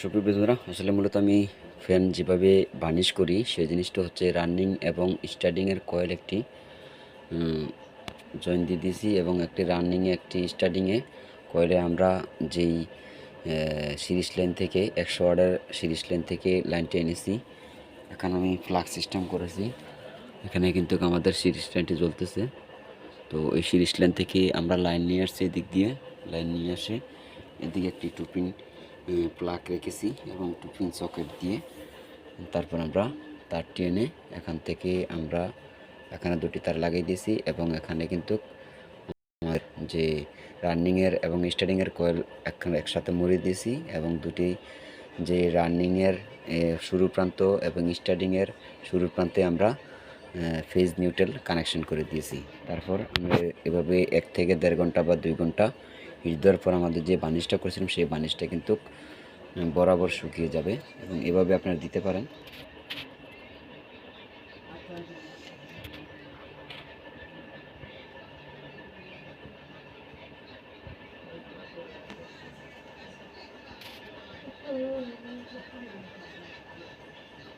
সুপ্রিয় বন্ধুরা, আসলে মূলত আমি ফ্যান যেভাবে বার্নিশ করি, সেই জিনিসটা হচ্ছে রানিং এবং স্টার্টিংয়ের কয়েল একটি জয়েন দিয়ে দিয়েছি এবং একটি রানিংয়ে একটি স্টার্টিংয়ে কয়েলে আমরা যেই সিরিজ লাইন থেকে একশো ওয়ার্ডের সিরিজ লাইন থেকে লাইনটি এনেছি। এখানে আমি ফ্লাক্স সিস্টেম করেছি। এখানে কিন্তু আমাদের সিরিজ লাইনটি জ্বলতেছে। তো এই সিরিজ লাইন থেকে আমরা লাইন নিয়ে আসছি এদিক দিয়ে লাইন নিয়ে আসে এদিকে একটি টুপিন প্লাগ রেখেছি এবং টুপিন সকেট দিয়ে তারপর আমরা তার টেনে এখান থেকে আমরা এখানে দুটি তার লাগিয়ে দিয়েছি এবং এখানে কিন্তু আমার যে রানিংয়ের এবং স্টার্টিংয়ের কয়েল একখানে একসাথে মুড়িয়ে দিয়েছি এবং দুটি যে রানিংয়ের শুরু প্রান্ত এবং স্টার্টিংয়ের শুরু প্রান্তে আমরা ফেজ নিউট্রাল কানেকশন করে দিয়েছি। তারপর আমরা এভাবে এক থেকে দেড় ঘণ্টা বা দুই ঘণ্টা হিট দেওয়ার পর আমাদের যে বানিশটা করেছিলাম, সেই বানিশটা কিন্তু বরাবর শুকিয়ে যাবে। এবং এভাবে আপনারা দিতে পারেন।